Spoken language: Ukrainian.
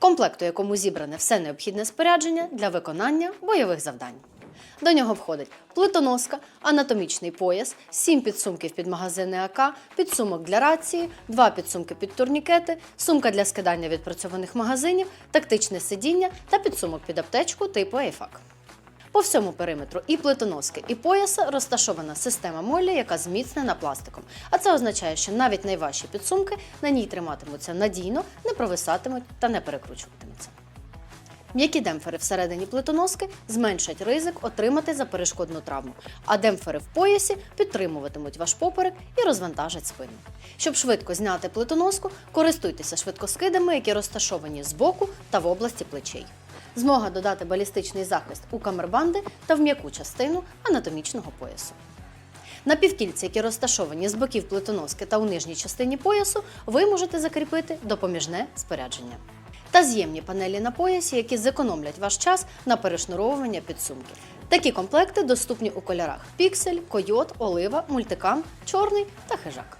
комплект, у якому зібране все необхідне спорядження для виконання бойових завдань. До нього входить плитоноска, анатомічний пояс, 7 підсумків під магазини АК, підсумок для рації, 2 підсумки під турнікети, сумка для скидання відпрацьованих магазинів, тактичне сидіння та підсумок під аптечку типу AFAC. По всьому периметру і плитоноски, і пояса розташована система молі, яка зміцнена пластиком. А це означає, що навіть найважчі підсумки на ній триматимуться надійно, не провисатимуть та не перекручуватимуться. М'які демпфери всередині плитоноски зменшать ризик отримати заперешкодну травму, а демпфери в поясі підтримуватимуть ваш поперек і розвантажать спину. Щоб швидко зняти плитоноску, користуйтеся швидкоскидами, які розташовані збоку та в області плечей. Змога додати балістичний захист у камербанди та в м'яку частину анатомічного поясу. Напівкільці, які розташовані з боків плитоноски та у нижній частині поясу, ви можете закріпити допоміжне спорядження. Та з'ємні панелі на поясі, які зекономлять ваш час на перешнуровування підсумків. Такі комплекти доступні у кольорах піксель, койот, олива, мультикам, чорний та хижак.